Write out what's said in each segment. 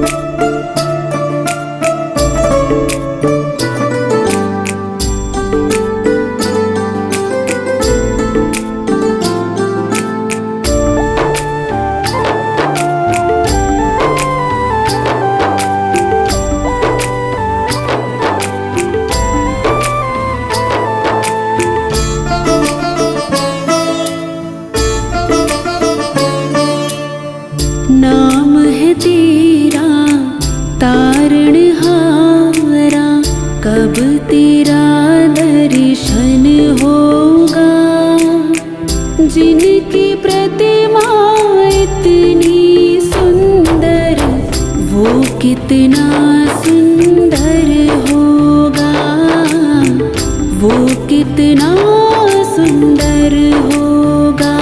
Bye. कितना सुंदर होगा वो कितना सुंदर होगा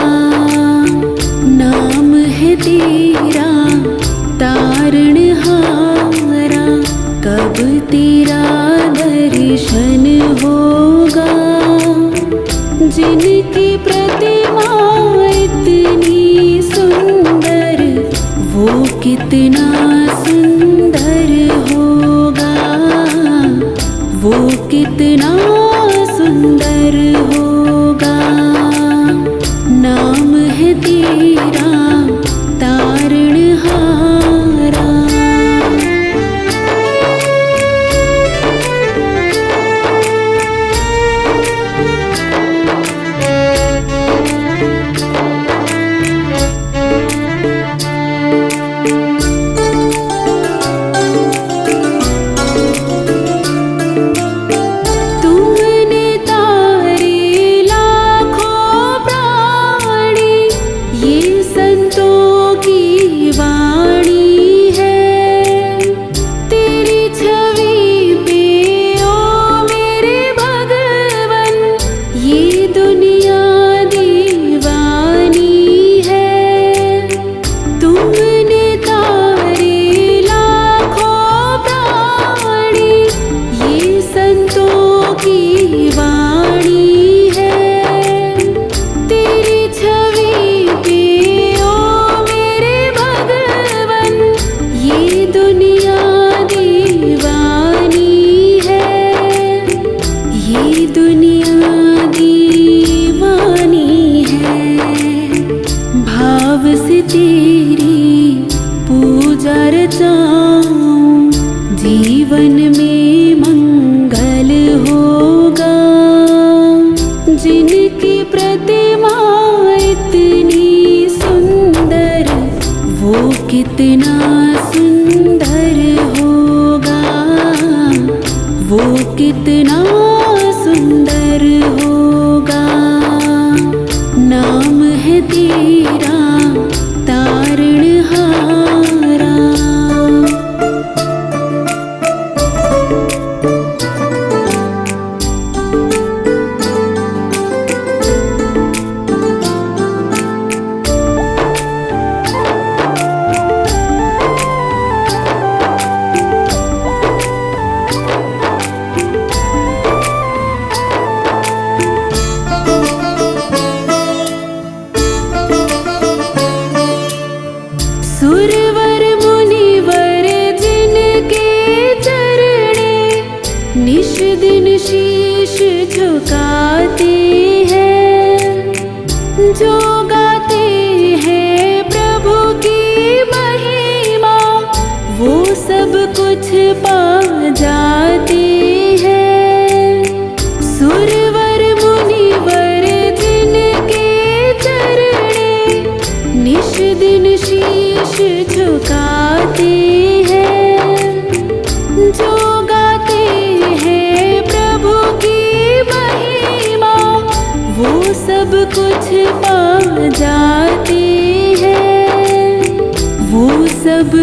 नाम है तेरा तारणहारा कब तेरा दर्शन होगा जिनकी प्रतिमा इतनी सुंदर वो कितना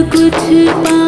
कुछ पा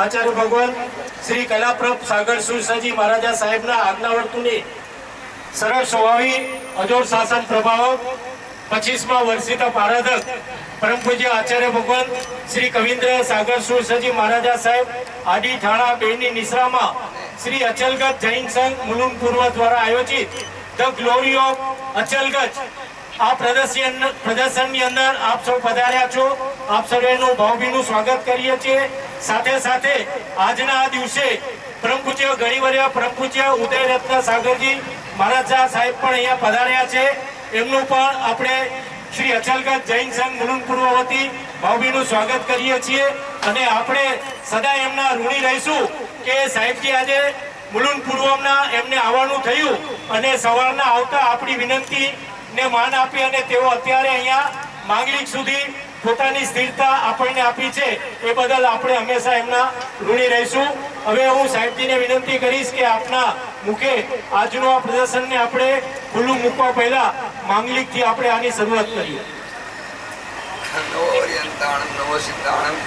આચાર્ય ભગવાન શ્રી કલાપ્રભ સાગર સુરસાજી મહારાજા સાહેબના આજ્ઞાવર્તુની સરળ સ્વભાવી અજોડ શાસન પ્રભાવ પચીસમાં વર્ષિતા પારાધક પરમ પૂજ્ય આચાર્ય ભગવાન શ્રી કવિન્દ્ર સાગર સુરસાજી મહારાજા સાહેબ, આડી ઠાણા બેની નિશ્રામાં શ્રી અચલગત જૈન સંઘ મુલુમ પૂર્વ દ્વારા આયોજિત ધ ગ્લોરી ઓફ અચલગત આ પ્રદર્શન પ્રદર્શનની અંદર આપ સૌ પધાર્યા છો. આપ સર્વેનું ભાવભીનું સ્વાગત કરીએ છીએ. સાથે સાથે આજના આ દિવસે પરમ પૂજ્ય ગણિવર્ય પરમ પૂજ્ય ઉદય રત્ન સાગરજી મહારાજા સાહેબ પણ અહીંયા પધાર્યા છે. એમનું પણ આપણે શ્રી અચલગત જૈન સંઘ મુલુંડ પૂર્વ વતી ભાવભીનું સ્વાગત કરીએ છીએ. અને આપણે સદા એમના ઋણી રહીશું કે સાહેબજી આજે મુલુંડ પૂર્વમના એમને આવવાનું થયું અને સવારના આવતા આપણી વિનંતી ને માન આપી અને તેઓ અત્યારે અહીંયા માંગલિક સુધી પોતાની સ્થિરતા આપણને આપી છે એ બદલ આપણે હંમેશા એમના ઋણી રહીશું હવે હું સાહેબજીને વિનંતી કરીશ કે આપના મુખે આજનું આ પ્રદર્શનને આપણે ખુલ્લું મૂકવા પહેલા માંગલિકથી આપણે આની શરૂઆત કરીએ નમો સિદ્ધાણમ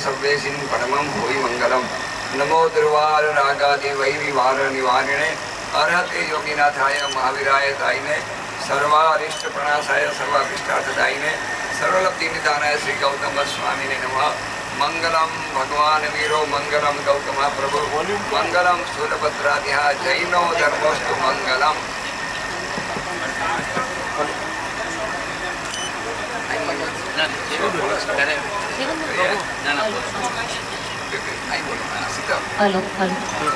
સર્વેશિન પરમમ ભૂય મંગલમ નમો દુર્વાર રાગાદિ વૈ વિવાર નિવારિણે અર્હતે યોગીનાથાય મહાવીરાય તાઈને સર્વારિષ્ટ પ્રણાસાય સર્વાભિષ્ટાર્થદાયિને સર્વલબ્ધિ નિદાનાય શ્રી ગૌતમ સ્વામીને નમઃ મંગલમ ભગવાન વીરો મંગલમ ગૌતમા પ્રભુ મંગલમ સુરભદ્રાધ્યા જૈનો ધર્મસ્તુ મંગલમ આઈ બોલો આ así está. Aló, aló. એ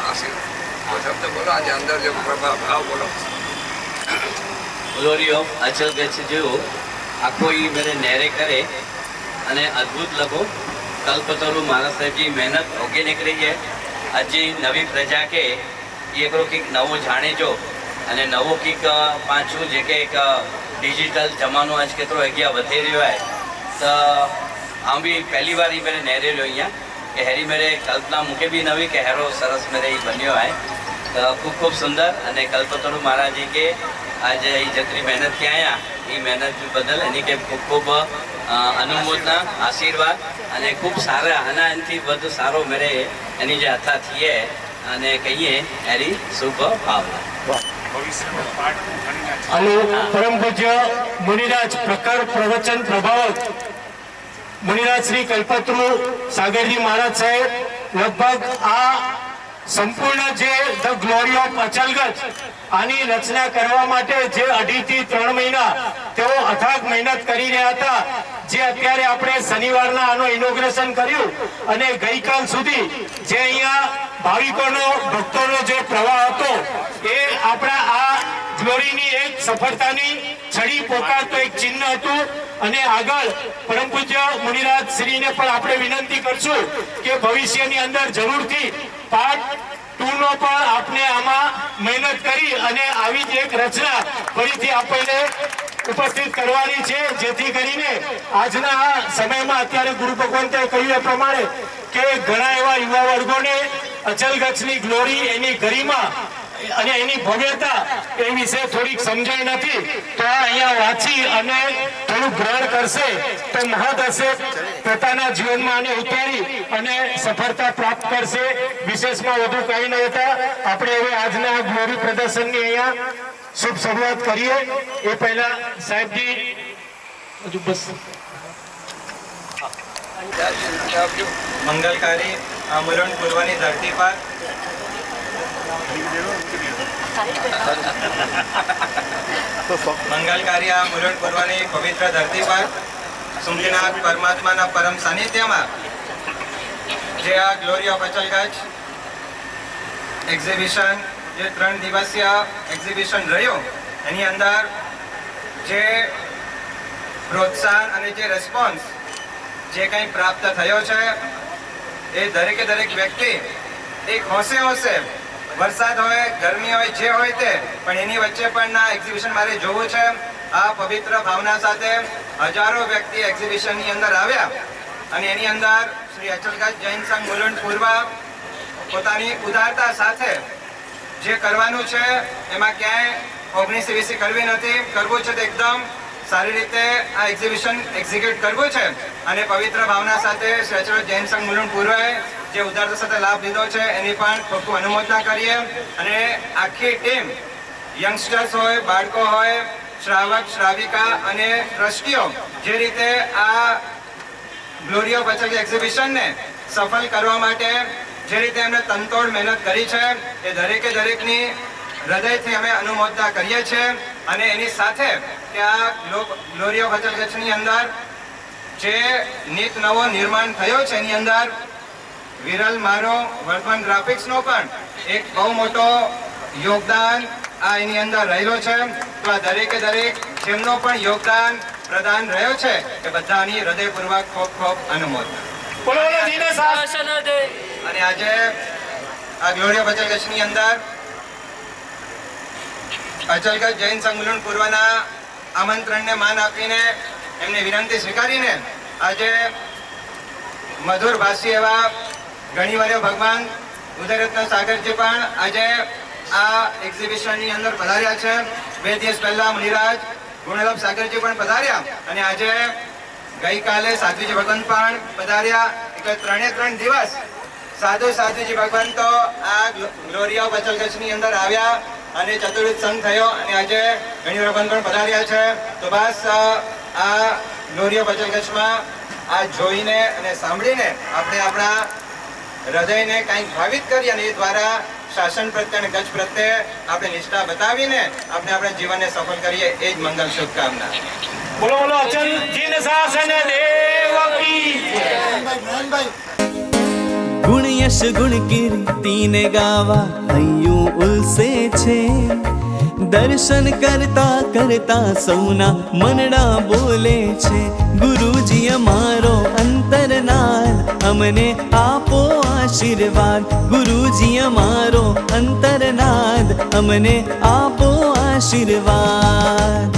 આશીર્વાદ કોઈ શબ્દ અંદર જો ભાવ બોલો ગ્લોરી ઓફ અચલ ગચ્છ જેવો આખો ઈ મને નેરે કરે અને અદ્ભુત લખો કલ્પતરુ મારા સાહેબજી મહેનત ઓકે નીકળી છે હજી નવી પ્રજા કે એકડો કંઈક નવો જાણે જો અને નવું કંઈક પાછું જે કે એક ડિજિટલ જમાનો આજ કેટલો અગિયાર વધી રહ્યો હોય તો આમ બી પહેલી વાર એ મેરે નેરે રહ્યો અહીંયા. કે હેરી મેરે કલ્પના મૂકે બી નવી કે હેરો સરસ મેરે એ બન્યો હોય તો ખૂબ ખૂબ સુંદર અને કલ્પતરુ મહારાજી કે આજે એ જતરી મહેનત કે આયા એ મહેનત બદલ એની કે ખૂબ ખૂબ અનુમોદના, આશીર્વાદ અને ખૂબ સારા આના એનાથી વધુ સારો મેરે એની જે હતા થઈએ અને કહીએ, એની શુભ ભાવના અને પરમ પૂજ્ય મુનિરાજ પ્રખર પ્રવચન પ્રભાવક. મુનિરાજ શ્રી કલ્પતરુ સાગરજી મહારાજ સાહેબ, લગભગ આ સંપૂર્ણ જે ધ ગ્લોરી ઓફ અચલગઢ આની રચના કરવા માટે જે અઢી થી ત્રણ મહિના તેઓ અથાગ મહેનત કરી રહ્યા હતા, જે અત્યારે આપણે શનિવારના આનો ઇનોગ્રેશન કર્યું અને ગઈકાલ સુધી જે અહીંયા ભાવિકોનો, ભક્તોનો જે પ્રવાહ હતો, એ આપણા આ ગ્લોરીની એક સફળતાની છડી પોકારતો એક ચિહ્ન હતું. અને આગળ પરમ પૂજ્ય મુનિરાજ શ્રીને પણ આપણે વિનંતી કરશું કે ભવિષ્યની અંદર જરૂરથી પાઠ ટુ પણ આપણે આમાં મહેનત કરી અને આવી જ એક રચના ફરીથી આપણને ઉપસ્થિત કરવાની છે. જેથી કરીને આજના આ સમયમાં અત્યારે ગુરુ ભગવંતે કહ્યું એ પ્રમાણે કે ઘણા એવા યુવા વર્ગોને અચલ ગચ્છની ગ્લોરી એની ગરિમા અને એની ભવ્યતા એ વિશે થોડીક સમજણ નથી. તો અહીંયા વાંચી અને થોડું ગ્રહણ કરશે તો મહદ હશે પોતાના જીવનમાં આને ઉતારી અને સફળતા પ્રાપ્ત કરશે. વિશેષમાં વધુ કંઈ નહોતા હતા. આપણે હવે આજના ગ્લોરી પ્રદર્શનની અહીંયા શુભ શરૂઆત કરીએ. એ પહેલા સાહેબજી, હજુ બસ. મંગલકારી આમરણ પૂર્વની ધરતી પર મંગલકારી આ મુરણ પૂર્વની પવિત્ર ધરતી પર સુમતીનાથ પરમાત્માના પરમ સાનિધ્યમાં જે આ ગ્લોરી ઓફ અચલગચ એક્ઝિબિશન જે ત્રણ દિવસીય એક્ઝિબિશન રહ્યું, એની અંદર જે પ્રોત્સાહન અને જે રેસ્પોન્સ જે કંઈ પ્રાપ્ત થયો છે, એ દરેકે દરેક વ્યક્તિ એક હોંશે હોંશે વરસાદ હોય, ગરમી હોય, જે હોય તે. પણ એની વચ્ચે પણ આ એક્ઝિબિશન મારે જોવું છે. આ પવિત્ર ભાવના સાથે હજારો વ્યક્તિ એક્ઝિબિશનની અંદર આવ્યા. અને એની અંદર શ્રી અચલગઢ જૈન સંઘ મુલન પૂર્વા પોતાની ઉદારતા સાથે જે કરવાનું છે, એમાં ક્યાંય ઓગણીસી વીસી કરવી નથી. કરવું છે તો એકદમ સારી રીતે આ એક્ઝિબિશન એક્ઝિક્યુટ કરવું છે. અને પવિત્ર ભાવના સાથે શ્રી અચલ જૈન સંઘ મુલન પૂર્વએ જે ઉદારતા સાથે લાભ લીધો છે, એની પણ ખૂબ ખૂબ અનુમોદના કરીએ. અને આખી ટીમ યંગસ્ટર્સ હોય, બાળકો હોય, શ્રાવક, શ્રાવિકા અને ટ્રસ્ટીઓ જે રીતે આ ગ્લોરી ઓફ અચલ એક્ઝિબિશનને સફળ કરવા માટે જે રીતે એમને તનતોડ મહેનત કરી છે, એ દરેકે દરેકની હૃદયથી અમે અનુમોદના કરીએ છીએ. અને એની સાથે કે આ ગ્લોરી ઓફ અચલ અંદર જે નીત નવો નિર્માણ થયો છે, એની અંદર વિરલ મારો વર્ધમાન ગ્રાફિક્સનો પણ એક બહુ મોટો યોગદાન આ એની અંદર રહેલો છે. તો આ દરેકે દરેક જેમનો પણ યોગદાન પ્રદાન રહ્યો છે એ બધાની હૃદયપૂર્વક ખૂબ ખૂબ અનુમોદના. અને આજે આ ગ્લોરિયા ઓફ અચલગઢની અંદર અચલગઢ જૈન સંકલન પૂર્વના આમંત્રણને માન આપીને એમની વિનંતી સ્વીકારીને આજે મધુર ભાષી એવા ગણીવર્ય ભગવાન ઉદયરત્ન સાગરજી પણ આજે આ એક્ઝિબિશનની અંદર પધાર્યા છે. બે દિવસ પહેલા મુનિરાજ ગુણલભ સાગરજી પણ પધાર્યા અને આજે ગઈકાલે સાધુજી ભગવાન પણ પધાર્યા. ત્રણે ત્રણ દિવસ સાધુ સાધુજી ભગવાન તો આ ગ્લોરી ઓફ અચલગઢની અંદર આવ્યા અને ચતુર્વિધ સંઘ થયો અને આજે ઘણી ભગવાન પણ પધાર્યા છે. તો બસ આ ગ્લોરિયા બચલ કચ્છમાં આ જોઈને અને સાંભળીને આપણે આપણા હૃદયને કંઈક ભાવિત કરી અને એ દ્વારા શાસન પ્રત્યે અને કચ્છ પ્રત્યે આપણે નિષ્ઠા બતાવીને આપણે આપણા જીવનને સફળ કરીએ એ જ મંગલ શુભકામના. બોલો બોલો અચલ જીન શાસન દેવ કી ગુણ યશ ગુણ કીર્તિને ગાવા હૈયું ઉલસે છે. દર્શન કરતા કરતા સૌના મનડા બોલે છે, ગુરુજી, અમારો અંતરનાલ અમને આપો આશીર્વાદ. ગુરુજી, અમારો અંતરનાદ અમને આપો આશીર્વાદ.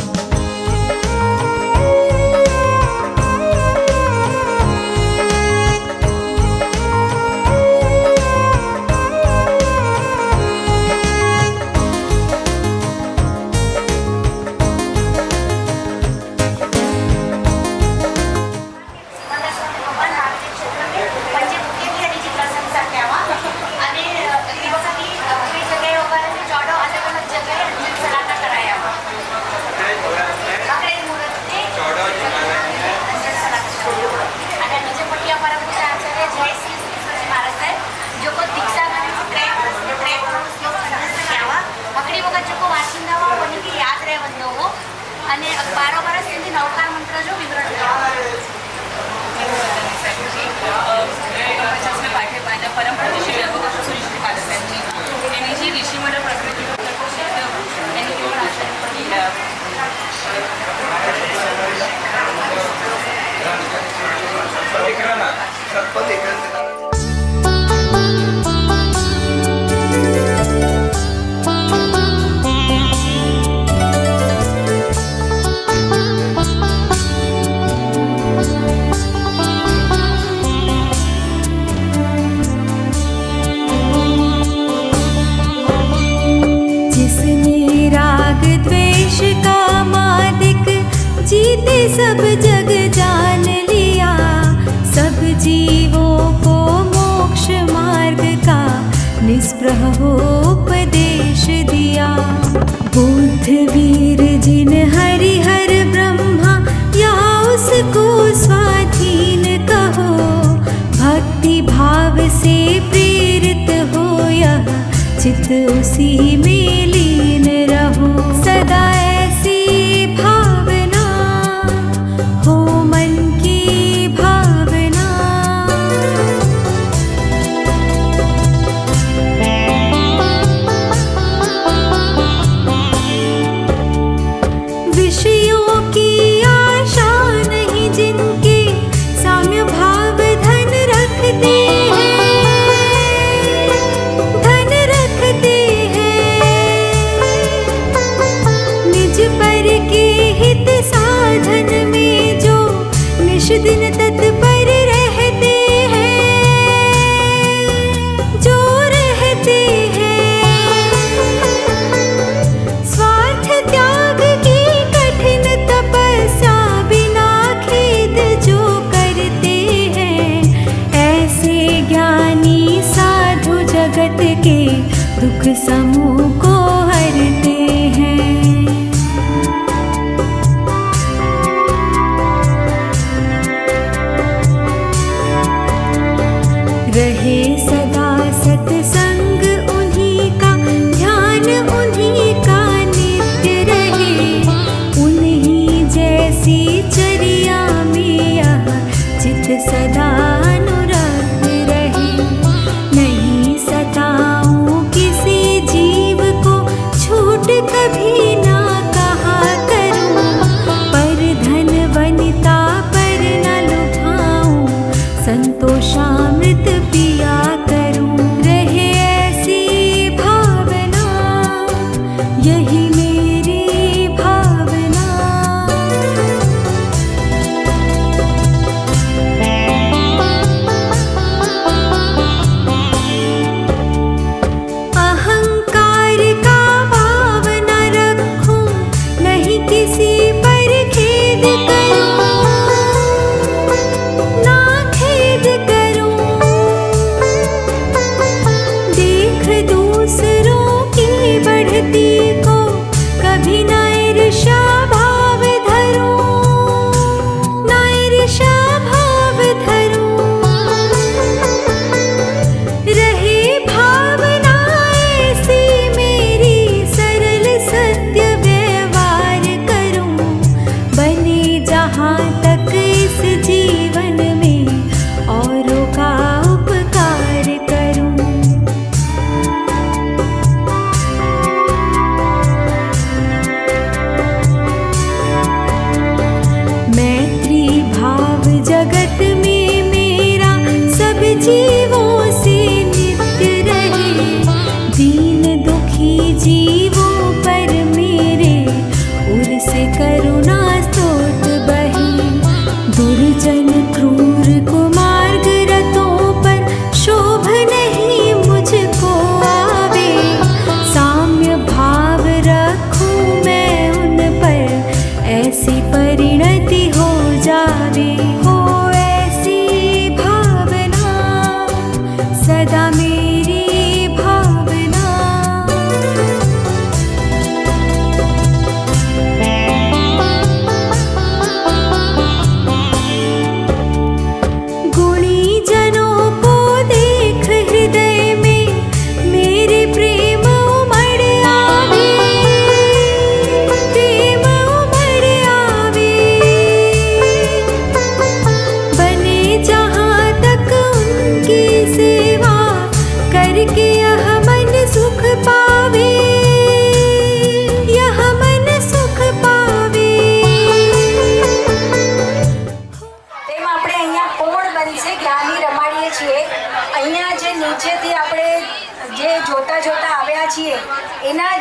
सब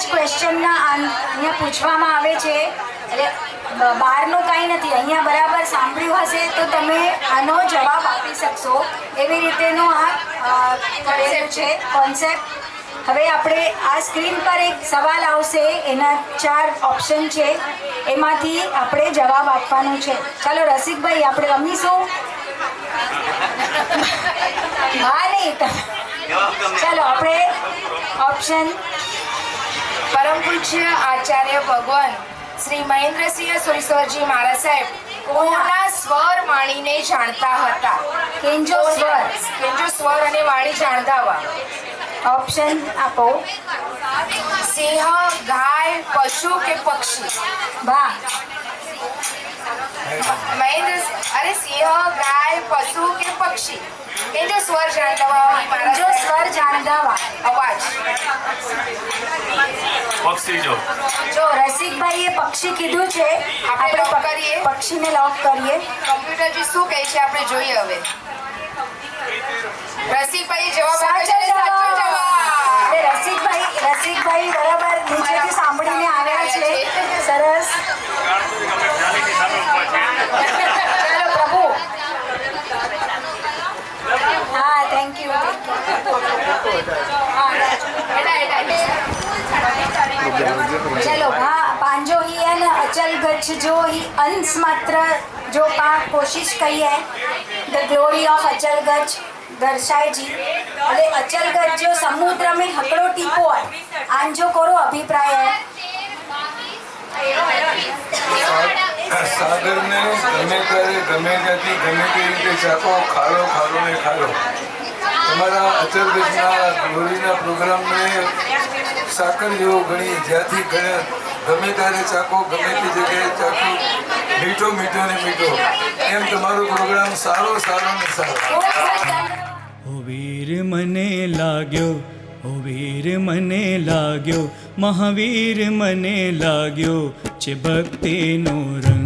જ ક્વેશ્ચનના અહીંયા પૂછવામાં આવે છે. એટલે બહારનું કાંઈ નથી. અહીંયા બરાબર સાંભળ્યું હશે તો તમે આનો જવાબ આપી શકશો. એવી રીતેનો આ કરેલું છે કોન્સેપ્ટ હવે આપણે આ સ્ક્રીન પર એક સવાલ આવશે. એના ચાર ઓપ્શન છે. એમાંથી આપણે જવાબ આપવાનો છે. ચાલો રસિકભાઈ આપણે રમીશું? હા નહીં. ચાલો આપણે ઓપ્શન પરમ પૂજ્ય આચાર્ય ભગવાન શ્રી મહેન્દ્રસિંહ સુરીશ્વરજી મહારાજ સાહેબ કોના સ્વર વાણીને જાણતા હતા? કેન્જો સ્વર. કેજો સ્વર અને વાણી જાણતા હતા ઓપ્શન આપો. સિંહ ગાય પશુ કે પક્ષી? વાહ મહેન્દ્ર અરે સિંહ ગાય પશુ કે પક્ષી? એ જો સ્વર જાણતા સાહેબ? સ્વર જાણદાવા અવાજ. પક્ષી જો. જો રસિકભાઈએ પક્ષી કીધું છે આપણે પકડીએ? પક્ષીને લોક કરીએ. કમ્પ્યુટરજી શું કહે છે આપણે જોઈએ હવે. રસિકભાઈ જવાબ સાચો જવાબ. જવાબ. રસિકભાઈ રસિકભાઈ બરાબર નીચેથી સાંભળીને આવ્યા છે. સરસ. चलो हाँ पांजो ही है ना अचल गच्छ जो ही अंश मात्र जो पा कोशिश कही है द ग्लोरी ऑफ़ अचल गच्छ दर्शाए जी अरे अचल गच्छ जो समुद्र में हकड़ो टीपो है आंजो करो अभिप्राय है। हाँ, हाँ। हाँ, સાગરને ગમે ત્યારે ગમે ત્યાંથી ગમે તે રીતે ચાખો ખાડો ખાડો ને ખાડો તમારા અચરગજના પ્રોગ્રામ પ્રોગ્રામને સાકર જેવો ગણી, જ્યાંથી ગણે, ગમે ત્યારે ચાખો, ગમે તે જગ્યાએ ચાખો. મીઠો મીઠો ને મીઠો. એમ તમારો પ્રોગ્રામ સારો સારો ને સારો. વીર મને લાગ્યો, ઓ વીર મને લાગ્યો, મહાવીર મને લાગ્યો છે ભક્તિનો રંગ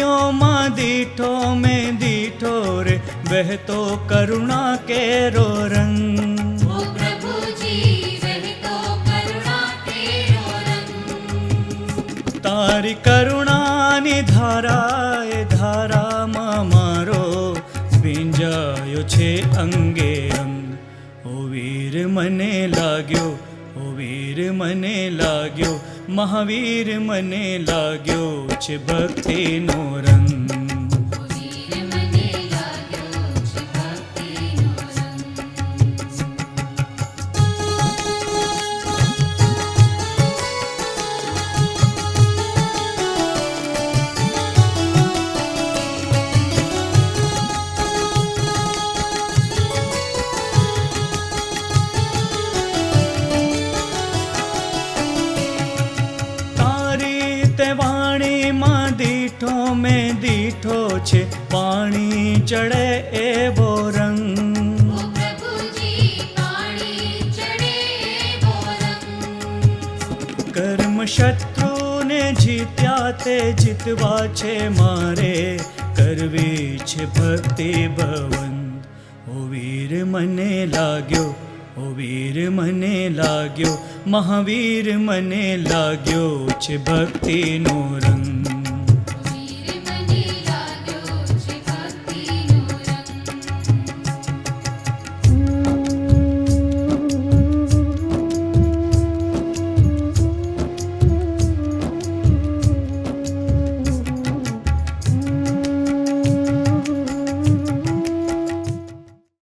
આંખોમાં દીઠો મેં દીઠો રે વહેતો કરુણા કેરો રંગ તારી કરુણાની ધારાએ ધારામાં મારો ભીંજાયો છે અંગે અંગ ઓ વીર મને લાગ્યો ઓ વીર મને લાગ્યો મહાવીર મને લાગ્યો છે ભક્તિનો રંગ. મેં છે પાણી ચડે એવો રંગ. કર્મ શત્રુને જીત્યા તે જીતવા છે મારે. કરવી છે ભક્તિ ભવન. ઓ વીર મને લાગ્યો ઓ વીર મને લાગ્યો મહાવીર મને લાગ્યો છે ભક્તિનો રંગ.